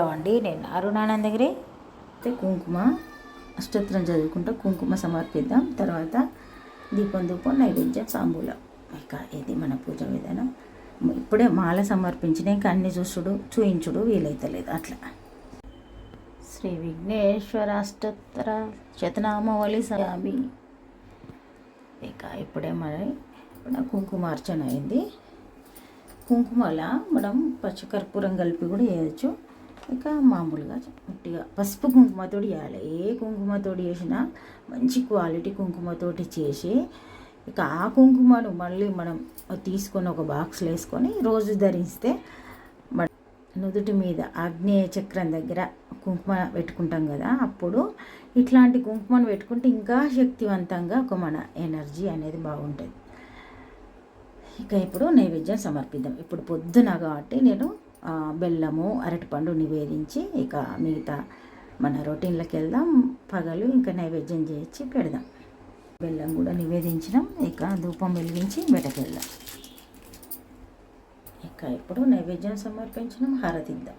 Hello అండి నేను అరుణానందగిరి. అయితే కుంకుమ అష్టోత్తరం చదువుకుంటూ కుంకుమ సమర్పిద్దాం. తర్వాత దీపం ధూపం నైవేద్యం సాంబూలం ఇక ఇది మన పూజ విధానం. ఇప్పుడే మాల సమర్పించిన ఇంకా అన్ని చూసుడు చూయించుడు వీలైతలేదు అట్లా. శ్రీ విఘ్నేశ్వర అష్టోత్తర శతనామవళి సయామి ఇక ఇప్పుడే మరి కుంకుమార్చన అయింది. కుంకుమల మనం పచ్చికర్పూరం కలిపి కూడా వేయచ్చు. ఇంకా మామూలుగా ఉట్టిగా పసుపు కుంకుమతోటి వేయాలి ఏ కుంకుమతోటి వేసినా మంచి క్వాలిటీ కుంకుమతోటి చేసి ఇక ఆ కుంకుమను మళ్ళీ మనం తీసుకొని ఒక బాక్స్లో వేసుకొని రోజు ధరిస్తే నుదుటి మీద ఆగ్నేయ చక్రం దగ్గర కుంకుమ పెట్టుకుంటాం కదా అప్పుడు ఇట్లాంటి కుంకుమను పెట్టుకుంటే ఇంకా శక్తివంతంగా ఒక మన ఎనర్జీ అనేది బాగుంటుంది. ఇక ఇప్పుడు నైవేద్యం సమర్పిద్దాం. ఇప్పుడు పొద్దున కాబట్టి నేను బెల్లము అరటిపండు నివేదించి ఇక మిగతా మన రొటీన్లకు వెళ్దాం పగలు ఇంకా నైవేద్యం చేయించి పెడదాం. బెల్లం కూడా నివేదించినాం. ఇక ధూపం వెలిగించి బయటకెళ్దాం ఇక ఇప్పుడు నైవేద్యం సమర్పించినాం. హారతిద్దాం.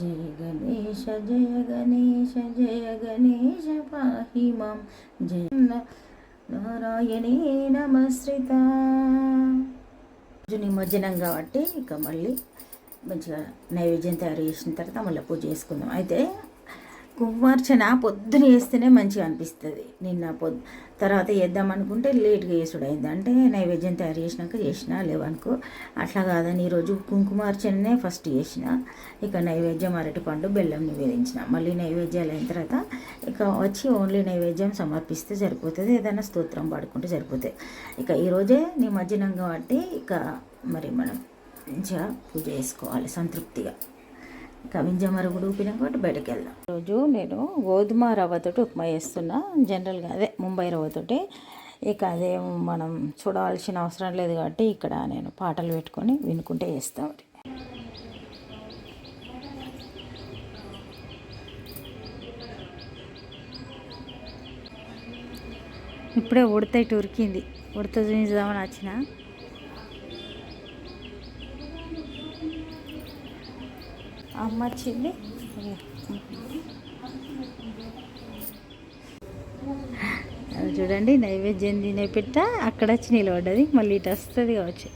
జయ గణేశ జయ గణేశ జయ గణేశ పాహి మాం జయ నారాయణే నమశ్రిత నిమజ్జనం కాబట్టి ఇక మళ్ళీ మంచిగా నైవేద్యం తయారు చేసిన తర్వాత మళ్ళీ పూజ చేసుకుందాం. అయితే కుమార్చన పొద్దున వేస్తేనే మంచిగా అనిపిస్తుంది. నిన్న పొద్దు తర్వాత చేద్దాం అనుకుంటే లేట్గా చేసుడు అయింది అంటే నైవేద్యం తయారు చేసినాక చేసిన లేవనుకో. అట్లా కాదని ఈరోజు కుంకుమార్చననే ఫస్ట్ చేసిన. ఇక నైవేద్యం అరటిపండు బెల్లం నివేదించిన. మళ్ళీ నైవేద్యాలు అయిన తర్వాత ఇక వచ్చి ఓన్లీ నైవేద్యం సమర్పిస్తే సరిపోతుంది. ఏదైనా స్తోత్రం పాడుకుంటే సరిపోతుంది. ఇక ఈరోజే నిమజ్జనం కాబట్టి ఇక మరి మనం మంచిగా పూజ చేసుకోవాలి సంతృప్తిగా. ఇక కూడా ఊపినాం కాబట్టి బయటకు వెళ్దాం. రోజు నేను గోధుమ రవ్వతోటి ఉప్మా చేస్తున్నా. జనరల్గా అదే ముంబై రవ్వతోటి. ఇక అదే మనం చూడాల్సిన అవసరం లేదు కాబట్టి ఇక్కడ నేను పాటలు పెట్టుకొని వినుకుంటే చేస్తాం ఇప్పుడే ఉడత ఇటు ఉరికింది ఉడత చూద్దామని వచ్చిన. అమ్మ వచ్చింది అది చూడండి నైవేద్యం తినే పెట్ట. అక్కడ వచ్చి నిలబడ్డది. మళ్ళీ ఇటు వస్తుంది కావచ్చు.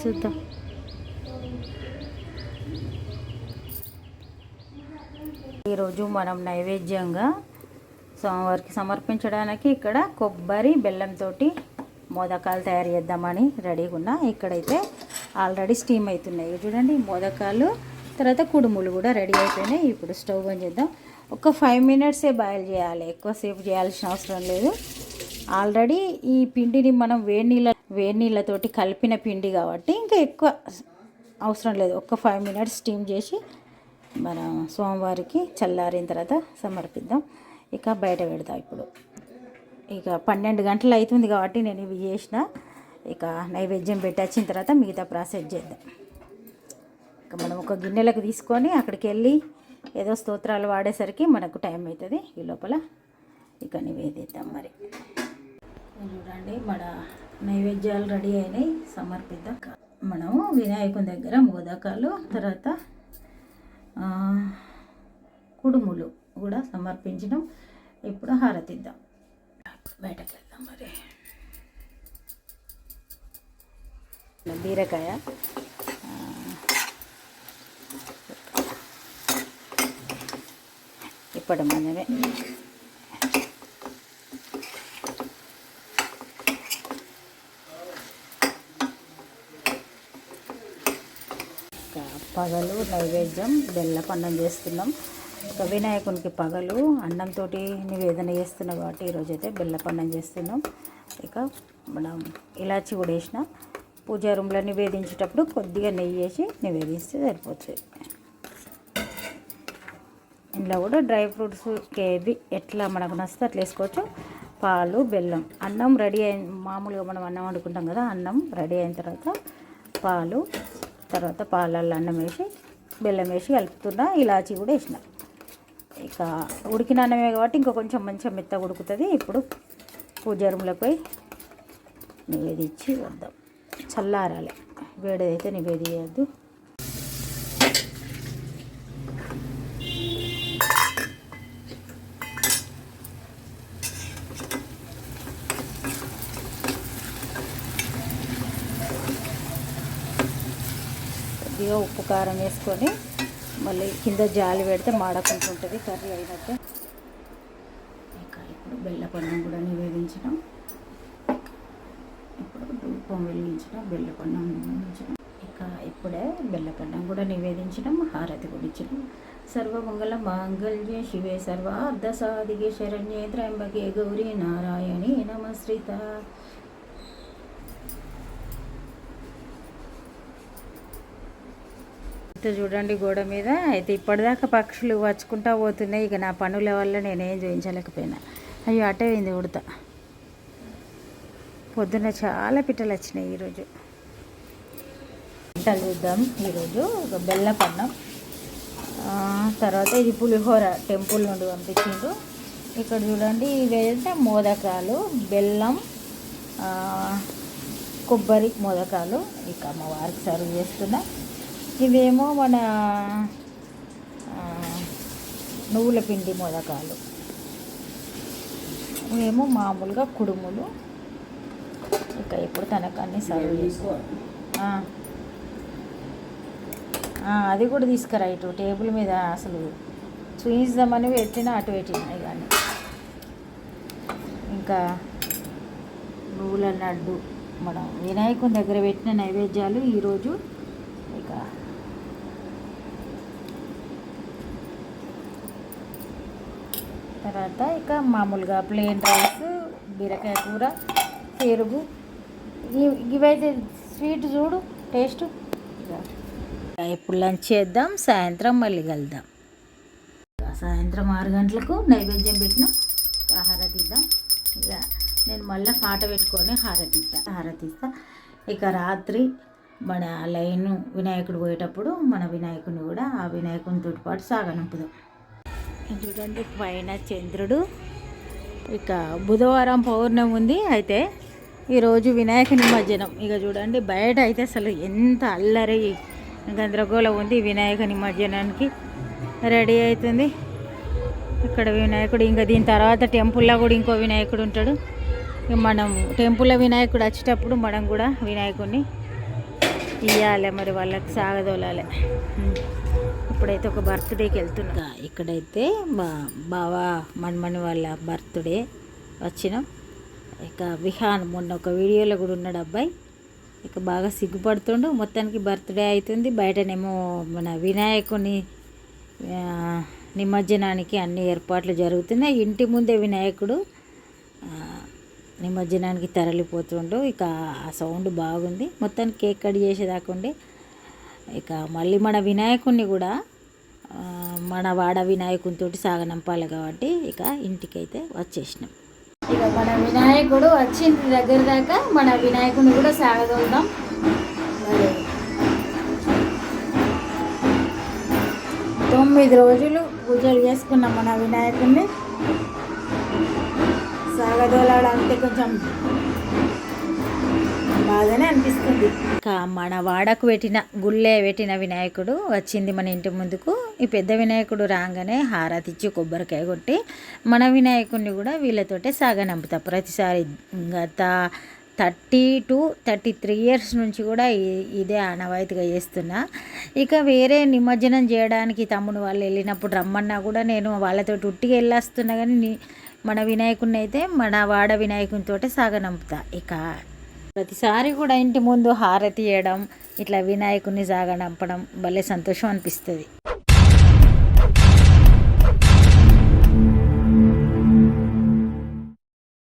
చూద్దాం. ఈరోజు మనం నైవేద్యంగా స్వామివారికి సమర్పించడానికి ఇక్కడ కొబ్బరి బెల్లంతో మోదకాలు తయారు చేద్దామని రెడీగా ఉన్నా. ఇక్కడైతే ఆల్రెడీ స్టీమ్ అవుతున్నాయి. చూడండి మోదకాలు తర్వాత కుడుములు కూడా రెడీ అయిపోయినాయి. ఇప్పుడు స్టవ్ ఆన్ చేద్దాం. ఒక ఫైవ్ మినిట్సే బాయిల్ చేయాలి. ఎక్కువసేపు చేయాల్సిన అవసరం లేదు. ఆల్రెడీ ఈ పిండిని మనం వేడి నీళ్ళ వేడి నీళ్ళతోటి కలిపిన పిండి కాబట్టి ఇంకా ఎక్కువ అవసరం లేదు. ఒక్క ఫైవ్ మినిట్స్ స్టీమ్ చేసి మన సోమవారికి చల్లారిన తర్వాత సమర్పిద్దాం. ఇక బయట పెడదాం ఇప్పుడు. ఇక పన్నెండు గంటలు అవుతుంది కాబట్టి నేను ఇవి చేసిన. ఇక నైవేద్యం పెట్టి వచ్చిన తర్వాత మిగతా ప్రాసెస్ చేద్దాం. మనం ఒక గిన్నెలకు తీసుకొని అక్కడికి వెళ్ళి ఏదో స్తోత్రాలు వాడేసరికి మనకు టైం అవుతుంది ఈ లోపల ఇక నివేదిద్దాం మరి. చూడండి మన నైవేద్యాలు రెడీ అయినాయి సమర్పిద్దాం. మనము వినాయకుని దగ్గర మోదకాలు తర్వాత కుడుములు కూడా సమర్పించడం ఇప్పుడు హారతిద్దాం. బయటకు వెళ్దాం మరి. బీరకాయ. ఆ, మనమే ఇంకా పగలు నైవేద్యం బెల్లపన్నం చేస్తున్నాం. ఇంకా వినాయకునికి పగలు అన్నంతో నివేదన చేస్తున్నాం కాబట్టి ఈరోజు అయితే బెల్లపన్నం చేస్తున్నాం. ఇక మనం ఇలాచి కూడా వేసిన. పూజా రూమ్లో నివేదించేటప్పుడు కొద్దిగా నెయ్యి వేసి నివేదిస్తే సరిపోతుంది. ఇందులో కూడా డ్రై ఫ్రూట్స్ ఏవి ఎట్లా మనకు నచ్చితే అట్లా వేసుకోవచ్చు. పాలు బెల్లం అన్నం రెడీ అయిన మామూలుగా మనం అన్నం వండుకుంటాం కదా అన్నం రెడీ అయిన తర్వాత పాలు తర్వాత పాలల్లో అన్నం వేసి బెల్లం వేసి కలుపుతున్నా ఇలాచీ కూడా వేసిన. ఇక ఉడికిన అన్నమే కాబట్టి ఇంకా కొంచెం మంచిగా మెత్తగా ఉడుకుతుంది. ఇప్పుడు పూజ రూమ్లోకి పోయి నివేదించి వద్దాం. చల్లారాలి. వేడిదైతే నివేదియద్దు. కొద్దిగా ఉప్పు కారం వేసుకొని మళ్ళీ కింద జాలి పెడితే మాడకుంటుంటుంది కర్రీ అయినట్టు. ఇక ఇప్పుడు బెల్లపన్నం కూడా నివేదించడం. ఇప్పుడు ధూపం వెలిగించడం బెల్లపన్నం నివేదించడం. ఇక ఇప్పుడే బెల్లపన్నం కూడా నివేదించడం హారతి గుడించడం సర్వమంగళ మాంగళ్యే శివే సర్వార్ధ సాధిగే శరణ్యే త్రయంబకే గౌరీ నారాయణి నమస్రిత అయితే చూడండి గోడ మీద. అయితే ఇప్పటిదాకా పక్షులు వచ్చుకుంటా పోతున్నాయి. ఇక నా పనుల వల్ల నేనేం చూపించలేకపోయినా అయ్యో అటే అయింది ఉడత. పొద్దున్న చాలా పిట్టలు వచ్చినాయి ఈరోజు. పిట్టలు చూద్దాం ఈరోజు. ఒక బెల్లపన్నం. తర్వాత ఇది పులిహోర టెంపుల్ నుండి పంపించిండ్రు. ఇక్కడ చూడండి ఇవేంటే మోదకాలు బెల్లం కొబ్బరి మోదకాలు. ఇక మా వారికి సర్వ్ చేస్తున్నా. ఇవేమో మన నువ్వుల పిండి మోదకాలు ఇవేమో మామూలుగా కుడుములు. ఇక ఇప్పుడు తనకు అన్ని సర్వ్ అది కూడా తీసుకురా ఇటు టేబుల్ మీద అసలు. చూయిద్దామని పెట్టినా అటు పెట్టినా కానీ ఇంకా నువ్వుల లడ్డు. మనం వినాయకుని దగ్గర పెట్టిన నైవేద్యాలు ఈరోజు ఇక తర్వాత ఇక మామూలుగా ప్లెయిన్ రైస్ బీరకాయ కూర పెరుగు ఇవైతే స్వీట్ చూడు టేస్ట్ ఇక ఇప్పుడు లంచ్ చేద్దాం సాయంత్రం మళ్ళీ కలుద్దాం. సాయంత్రం ఆరు గంటలకు నైవేద్యం పెట్టిన హారతి ఇద్దాం ఇక నేను మళ్ళీ పాట పెట్టుకొని హారతి ఇస్తా హారతి ఇస్తా ఇక రాత్రి మన లైన్ వినాయకుడు పోయేటప్పుడు మన వినాయకుడిని కూడా ఆ వినాయకునితో పాటు సాగనంపుదాం. చూడండి పైన చంద్రుడు. ఇక బుధవారం పౌర్ణమి ఉంది. అయితే ఈరోజు వినాయక నిమజ్జనం. ఇక చూడండి బయట అయితే అసలు ఎంత అల్లరి గందరగోళం ఉంది వినాయక నిమజ్జనానికి. రెడీ అవుతుంది. ఇక్కడ వినాయకుడు ఇంకా దీని తర్వాత టెంపుల్లో కూడా ఇంకో వినాయకుడు ఉంటాడు. ఇక మనం టెంపుల్లో వినాయకుడు వచ్చేటప్పుడు మనం కూడా వినాయకుడిని ఇవ్వాలి మరి వాళ్ళకి సాగదోలాలి. ఇప్పుడైతే ఒక బర్త్డేకి వెళ్తున్నా. ఇక్కడైతే మా బావ మన్మని వాళ్ళ బర్త్డే వచ్చినాం. ఇక విహాన్ మొన్న ఒక వీడియోలో కూడా ఉన్నాడు అబ్బాయి. ఇక బాగా సిగ్గుపడుతుండు. మొత్తానికి బర్త్డే అవుతుంది. బయటనేమో మన వినాయకుని నిమజ్జనానికి అన్ని ఏర్పాట్లు జరుగుతున్నాయి. ఇంటి ముందే వినాయకుడు నిమజ్జనానికి తరలిపోతుండు. ఇక ఆ సౌండ్ బాగుంది. మొత్తానికి కేక్ కట్ చేసేదాకా ఉండి. ఇక మళ్ళీ మన వినాయకుడిని కూడా మన వాడ వినాయకునితో సాగనంపాలి కాబట్టి ఇక ఇంటికైతే వచ్చేసినాం. ఇక మన వినాయకుడు వచ్చిన దగ్గర దాకా మన వినాయకుడిని కూడా సాగదోద్దాం. తొమ్మిది రోజులు పూజలు చేసుకున్నాం మన వినాయకుడిని సాగదోలాడంటే కొంచెం బాగానే అనిపిస్తుంది. ఇంకా మన వాడకు పెట్టిన గుళ్ళే పెట్టిన వినాయకుడు వచ్చింది మన ఇంటి ముందుకు. ఈ పెద్ద వినాయకుడు రాగానే హారతిచ్చి కొబ్బరికాయ కొట్టి మన వినాయకుడిని కూడా వీళ్ళతోటే సాగనంపుతా ప్రతిసారి గత thirty two thirty three years నుంచి కూడా ఇదే ఆనవాయితీగా చేస్తున్నా. ఇక వేరే నిమజ్జనం చేయడానికి తమ్ముడు వాళ్ళు వెళ్ళినప్పుడు రమ్మన్నా కూడా నేను వాళ్ళతో ఉట్టిగా వెళ్ళొస్తున్నా కానీ మన వినాయకుడిని అయితే మన వాడ వినాయకునితోటే సాగనంపుతా ఇక ప్రతిసారి కూడా ఇంటి ముందు హారతి ఇవ్వడం ఇట్లా వినాయకుడిని సాగనంపడం భలే సంతోషం అనిపిస్తుంది.